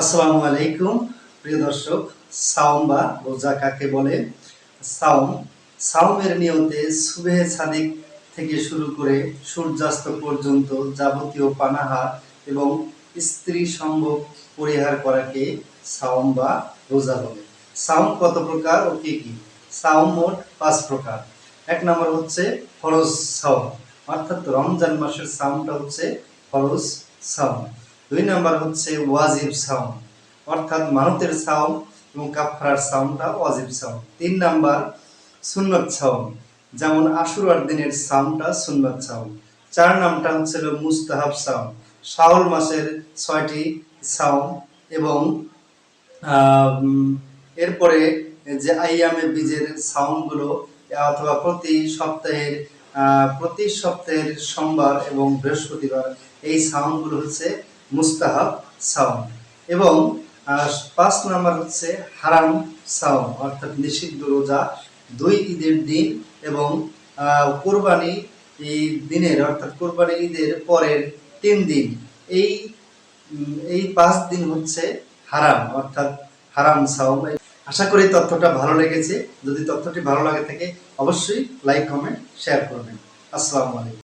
আসসালামু আলাইকুম, প্রিয় দর্শক, সাওম বা রোজা কাকে বলে? সাওম, সাওমের নিয়তে সুবেহ সাদিক থেকে শুরু করে সূর্যাস্ত পর্যন্ত যাবতীয় পানাহার এবং স্ত্রী সম্ভব পরিহার করাকে সাওম বা রোজা বলে। সাওম কত প্রকার ও কি কি? সাওম মোট পাঁচ প্রকার। এক নম্বর হচ্ছে ফরজ সাওম, অর্থাৎ রমজান মাসের সাওমটা হচ্ছে ফরজ সাওম। দুই নাম্বার হচ্ছে ওয়াজিব সাউম অর্থাৎ মানতের সাউন্ড এবং কাফারার সাউন্ডটা ওয়াজিব সাউন্ড। তিন নাম্বার সুন্নত সাউন্ড, যেমন আশুরার দিনের সাউন্ডটা সুন্নত সাউন্ড। চার নামটা হচ্ছে মুস্তাহাব সাউম শাওল মাসের ছয়টি সাউন্ড এবং এরপরে যে আইয়ামে বীজের সাউন্ডগুলো, অথবা প্রতি সপ্তাহের প্রতি সপ্তাহের সোমবার এবং বৃহস্পতিবার, এই সাউন্ডগুলো হচ্ছে মুস্তাহাব সাউন্ড। এবং পাঁচ নাম্বার হচ্ছে হারাম সাউন্ড, অর্থাৎ নিষিদ্ধ রোজা, দুই ঈদের দিন এবং কোরবানি দিনের, অর্থাৎ কোরবানি ঈদের পরের তিন দিন। এই এই পাঁচ দিন হচ্ছে হারাম, অর্থাৎ হারাম সাওম আশা করি তথ্যটা ভালো লেগেছে। যদি তথ্যটি ভালো লাগে থাকে, অবশ্যই লাইক, কমেন্ট, শেয়ার করবেন। আসসালামু আলাইকুম।